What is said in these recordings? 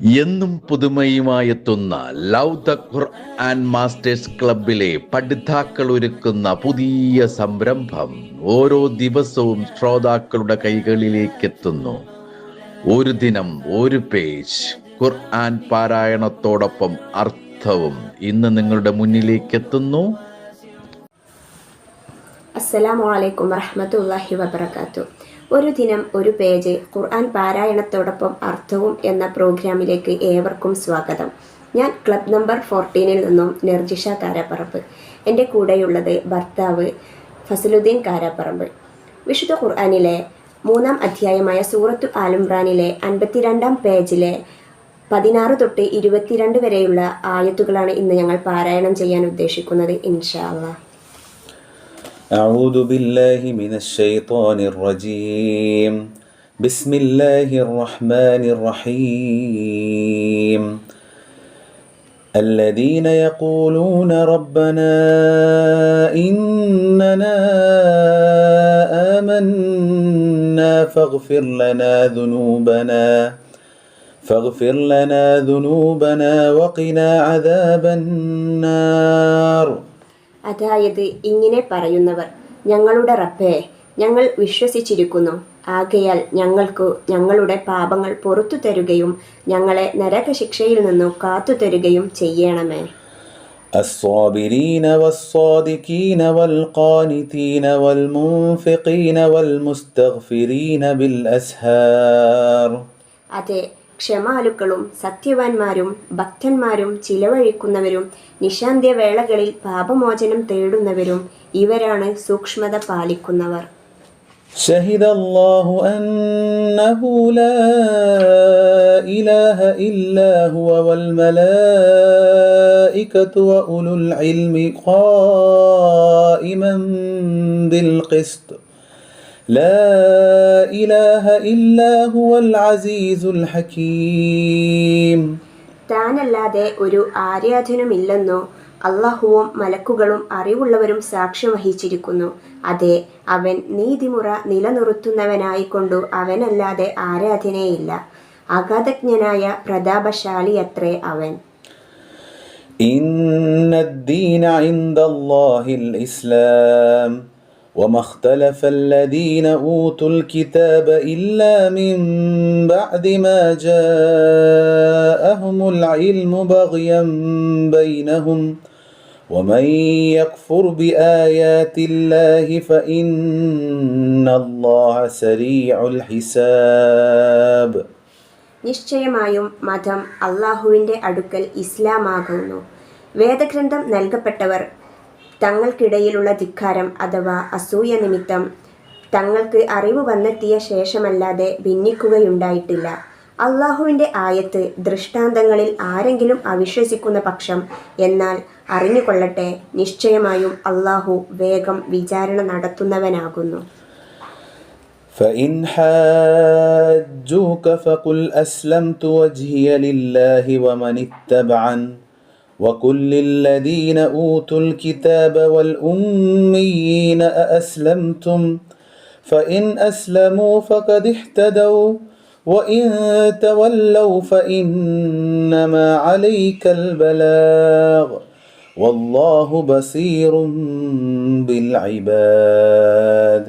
എന്നും പുതുമയുമായെത്തുന്ന love the Quran masters ക്ലബിലെ പഠിതാക്കൾ ഒരുക്കുന്ന പുതിയ സംരംഭം ഓരോ ദിവസവും ശ്രോതാക്കളുടെ കൈകളിലേക്ക് എത്തുന്നു ഒരു ദിനം ഒരു പേജ്. ഖുർആൻ പാരായണത്തോടൊപ്പം അർത്ഥവും ഇന്ന് നിങ്ങളുടെ മുന്നിലേക്ക് എത്തുന്നു അസ്സലാമു അലൈക്കും വറഹ്മത്തുള്ളാഹി വബറകാത്തു ഒരു ദിനം ഒരു പേജ് ഖുർആൻ പാരായണത്തോടൊപ്പം അർത്ഥവും എന്ന പ്രോഗ്രാമിലേക്ക് ഏവർക്കും സ്വാഗതം. ഞാൻ ക്ലബ് നമ്പർ ഫോർട്ടീനിൽ നിന്നും നിർജിഷ കാരാപ്പറമ്പ്. എന്റെ കൂടെയുള്ളത് ഭർത്താവ് ഫസലുദ്ദീൻ കാരാപ്പറമ്പ്. വിശുദ്ധ ഖുർആാനിലെ മൂന്നാം അധ്യായമായ സൂറത്തു ആലുംറാനിലെ അൻപത്തിരണ്ടാം പേജിലെ പതിനാറ് തൊട്ട് ഇരുപത്തിരണ്ട് വരെയുള്ള ആയത്തുകളാണ് ഇന്ന് ഞങ്ങൾ പാരായണം ചെയ്യാൻ ഉദ്ദേശിക്കുന്നത്. ഇൻഷാ അള്ളാഹ് أعوذ بالله من الشيطان الرجيم. بسم الله الرحمن الرحيم. الذين يقولون ربنا إننا آمنا فاغفر لنا ذنوبنا فاغفر لنا ذنوبنا وقنا عذاب النار. അതായത് ഇങ്ങനെ പറയുന്നവർ ഞങ്ങളുടെ റബ്ബേ ഞങ്ങൾ വിശ്വസിച്ചിരിക്കുന്നു ആകയാൽ ഞങ്ങൾക്ക് ഞങ്ങളുടെ പാപങ്ങൾ പുറത്തു തരുകയും ഞങ്ങളെ നരകശിക്ഷയിൽ നിന്നു കാത്തു തരുകയും ചെയ്യണമേ الصابرين والصادقين والقانتين والمنفقين والمستغفرين بالأسهار അതെ ക്ഷമാലുക്കളും സത്യവാന്മാരും ഭക്തന്മാരും ചിലവഴിക്കുന്നവരും നിശാന്ത്യവേളകളിൽ പാപമോചനം തേടുന്നവരും ഇവരാണ് സൂക്ഷ്മത പാലിക്കുന്നവർ شهد الله أنه لا إله إلا هو والملائكة وأولو العلم قائما بالقسط لا إله إلا هو العزيز الحكيم താനല്ലാതെ ഒരു ആരാധനുമില്ലെന്നോ അള്ളാഹുവും മലക്കുകളും അറിവുള്ളവരും സാക്ഷ്യം വഹിച്ചിരിക്കുന്നു അതെ അവൻ നീതിമുറ നിലനിർത്തുന്നവനായിക്കൊണ്ടു അവനല്ലാതെ ആരാധനയില്ല അഗാധജ്ഞനായ പ്രതാപശാലിയത്രേ അവൻ إن الدين عند الله الإسلام وما اختلف الذين أوتوا الكتاب إلا من بعد ما جاءهم العلم بغيا بينهم ومن يكفر بآيات الله فإن الله سريع الحساب നിശ്ചയമായും മതം അള്ളാഹുവിൻ്റെ അടുക്കൽ ഇസ്ലാമാകുന്നു വേദഗ്രന്ഥം നൽകപ്പെട്ടവർ തങ്ങൾക്കിടയിലുള്ള ധിക്കാരം അഥവാ അസൂയ നിമിത്തം തങ്ങൾക്ക് അറിവ് വന്നെത്തിയ ശേഷമല്ലാതെ ഭിന്നിക്കുകയുണ്ടായിട്ടില്ല അള്ളാഹുവിൻ്റെ ആയത്ത് ദൃഷ്ടാന്തങ്ങളിൽ ആരെങ്കിലും അവിശ്വസിക്കുന്ന പക്ഷം എന്നാൽ അറിഞ്ഞുകൊള്ളട്ടെ നിശ്ചയമായും അള്ളാഹു വേഗം വിചാരണ നടത്തുന്നവനാകുന്നു فإن حاجوك فقل أسلمت وجهي لله ومن اتبعن وقل للذين أوتوا الكتاب والأميين أأسلمتم فإن أسلموا فقد اهتدوا وإن تولوا فإنما عليك البلاغ والله بصير بالعباد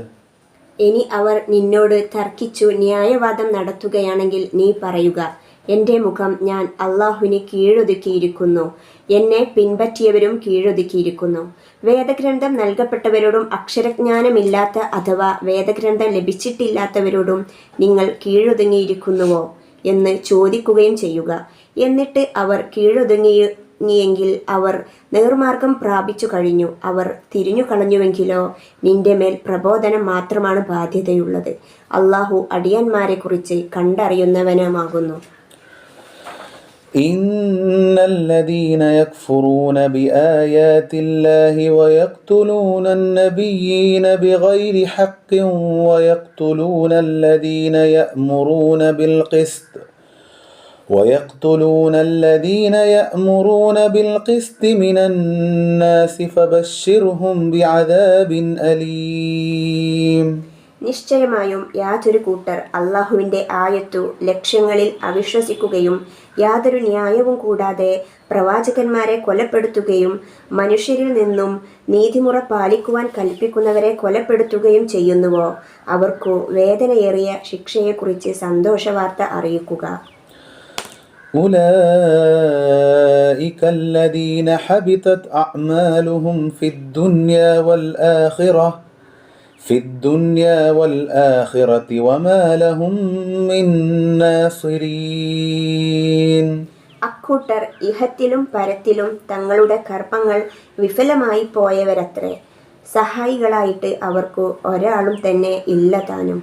ഇനി അവർ നിന്നോട് തർക്കിച്ചു ന്യായവാദം നടത്തുകയാണെങ്കിൽ നീ പറയുക എന്റെ മുഖം ഞാൻ അള്ളാഹുവിന് കീഴൊതുക്കിയിരിക്കുന്നു. എന്നെ പിൻപറ്റിയവരും കീഴൊതുക്കിയിരിക്കുന്നു. വേദഗ്രന്ഥം നൽകപ്പെട്ടവരോടും അക്ഷരജ്ഞാനമില്ലാത്ത അഥവാ വേദഗ്രന്ഥം ലഭിച്ചിട്ടില്ലാത്തവരോടും നിങ്ങൾ കീഴൊതുങ്ങിയിരിക്കുന്നുവോ എന്ന് ചോദിക്കുകയും ചെയ്യുക. എന്നിട്ട് അവർ കീഴൊതുങ്ങിയെങ്കിൽ അവർ നേർമാർഗം പ്രാപിച്ചു കഴിഞ്ഞു. അവർ തിരിഞ്ഞു കളഞ്ഞുവെങ്കിലോ നിന്റെ മേൽ പ്രബോധനം മാത്രമാണ് ബാധ്യതയുള്ളത്. അള്ളാഹു അടിയന്മാരെക്കുറിച്ച് കണ്ടറിയുന്നവനുമാകുന്നു. إن الذين يكفرون بآيات الله ويقتلون النبيين بغير حق ويقتلون الذين يأمرون بالقسط ويقتلون الذين يأمرون بالقسط من الناس فبشرهم بعذاب أليم നിശ്ചയമായും യാതൊരു കൂട്ടർ അള്ളാഹുവിൻ്റെ ആയത്തു ലക്ഷ്യങ്ങളിൽ അവിശ്വസിക്കുകയും യാതൊരു ന്യായവും കൂടാതെ പ്രവാചകന്മാരെ കൊലപ്പെടുത്തുകയും മനുഷ്യരിൽ നിന്നും നീതിമുറ പാലിക്കുവാൻ കൽപ്പിക്കുന്നവരെ കൊലപ്പെടുത്തുകയും ചെയ്യുന്നുവോ അവർക്കു വേദനയേറിയ ശിക്ഷയെക്കുറിച്ച് സന്തോഷവാർത്ത അറിയിക്കുക أولئك الذين حبطت أعمالهم في الدنيا والآخرة في الدنيا والآخرة وما لهم من ناصرين അക്കൂട്ടർ ഇഹത്തിലും പരത്തിലും തങ്ങളുടെ കർമ്മങ്ങൾ വിഫലമായി പോയവരത്രേ സഹായികളായിട്ട് അവർക്കു ഒരാളും തന്നെ ഇല്ല താനും